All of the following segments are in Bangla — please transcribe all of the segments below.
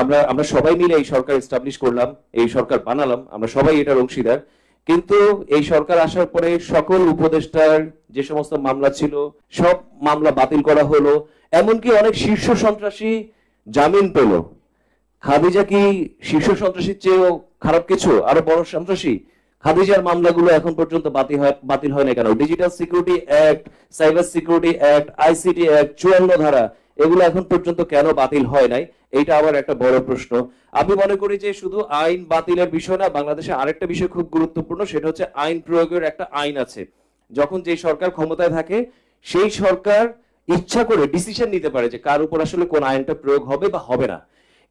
আমরা আমরা সবাই মিলে এই সরকার এস্টাবলিশ করলাম, এই সরকার বানালাম, আমরা সবাই এটার অংশীদার। কিন্তু এই সরকার আসার পরে সকল উপদেষ্টার যে সমস্ত মামলা ছিল, সব মামলা বাতিল করা হলো। এমনকি অনেক শীর্ষ সন্ত্রাসী জামিন পেল। খাদিজা কি শীর্ষ সন্ত্রাসীর চেয়েও খারাপ কিছু? আরও বড় সন্ত্রাসী? খাদিজার মামলাগুলো এখন পর্যন্ত বাতিল হয় বাতিল হয় না কেন? Digital security act cyber security act ICT act চুয়ান্ন ধারা, এগুলো এখন পর্যন্ত কেন বাতিল হয় নাই? এইটা আবার একটা বড় প্রশ্ন। আমি মনে করি যে শুধু আইন বাতিলের বিষয় না, বাংলাদেশে আরেকটা বিষয় খুব গুরুত্বপূর্ণ, সেটা হচ্ছে আইন প্রয়োগের একটা আইন আছে। যখন যে সরকার ক্ষমতায় থাকে, সেই সরকার ইচ্ছা করে ডিসিশন নিতে পারে যে কার উপর আসলে কোন আইনটা প্রয়োগ হবে বা হবে না।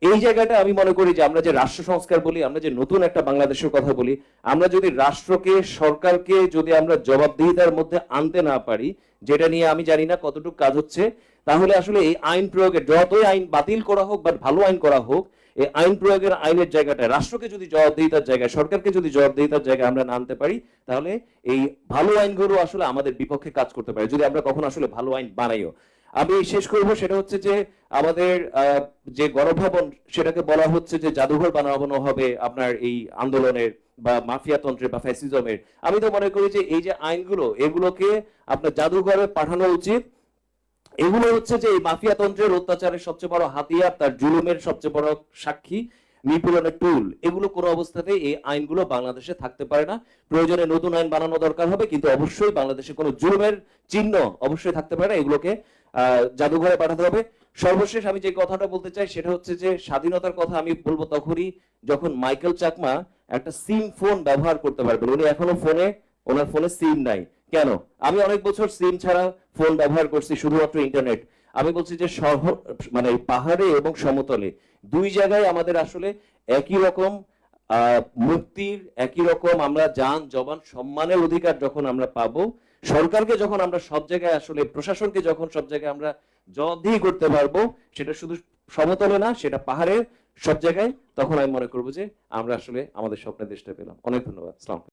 এই জায়গাটা আমি মনে করি যে আমরা যে রাষ্ট্র সংস্কার বলি, আমরা যে নতুন একটা বাংলাদেশের কথা বলি, আমরা যদি রাষ্ট্রকে, সরকারকে যদি আমরা জবাবদিহিতার মধ্যে আনতে না পারি, যেটা নিয়ে আমি জানি না কতটুকু কাজ হচ্ছে তাহলে আসলে এই আইন প্রয়োগের যতই আইন বাতিল করা হোক বা ভালো আইন করা হোক, এই আইন প্রয়োগের আইনের জায়গাটা রাষ্ট্রকে যদি জবাবদিহিতার জায়গায়, সরকারকে যদি জবাবদিহিতার জায়গায় আমরা না আনতে পারি, তাহলে এই ভালো আইনগুলো আসলে আমাদের বিপক্ষে কাজ করতে পারে, যদি আমরা কখনো আসলে ভালো আইন বানাইও। আমি শেষ করব, সেটা হচ্ছে যে আমাদের যে গণভবন, সেটাকে বলা হচ্ছে যে জাদুঘর বানানো হবে আপনার এই আন্দোলনের বা মাফিয়া তন্ত্রের বা ফ্যাসিজমের। আমি তো মনে করি যে এই যে আইনগুলো, এগুলোকে আপনার জাদুঘরে পাঠানো উচিত এগুলো হচ্ছে যে এই মাফিয়া তন্ত্রের অত্যাচারের সবচেয়ে বড় হাতিয়ার, তার জুলুমের সবচেয়ে বড় সাক্ষী নিপীড়নের টুল এগুলো কোনো অবস্থাতে এই আইনগুলো বাংলাদেশে থাকতে পারে না। প্রয়োজনে নতুন আইন বানানো দরকার হবে, কিন্তু অবশ্যই বাংলাদেশে কোনো জুলুমের চিহ্ন অবশ্যই থাকতে পারে না। এগুলোকে জাদুঘরে পাঠাতে হবে। সর্বশেষ আমি যে কথাটা বলতে চাই, সেটা হচ্ছে যে স্বাধীনতার কথা আমি বলব তখনই যখন মাইকেল চাকমা একটা সিম ফোন ব্যবহার করতে পারবেন। উনি এখনও ফোনে, ওনার ফোনে সিম নাই। কেন? আমি অনেক বছর সিম ছাড়া ফোন ব্যবহার করছি, শুধুমাত্র ইন্টারনেট। আমি বলছি যে শহর মানে পাহাড়ে এবং সমতলে, দুই জায়গায় আমাদের আসলে একই রকম মুক্তির একই রকম আমরা যান, জবান, সম্মানের অধিকার যখন আমরা পাবো, সরকারকে যখন আমরা সব জায়গায় আসলে, প্রশাসনকে যখন সব জায়গায় আমরা জবাবদিহি করতে পারব, সেটা শুধু সমতলে না, সেটা পাহাড়ে সব জায়গায়, তখন আমি মনে করব যে আমরা আসলে আমাদের স্বপ্নের দেশটা পেলাম। অনেক ধন্যবাদ। আসসালাম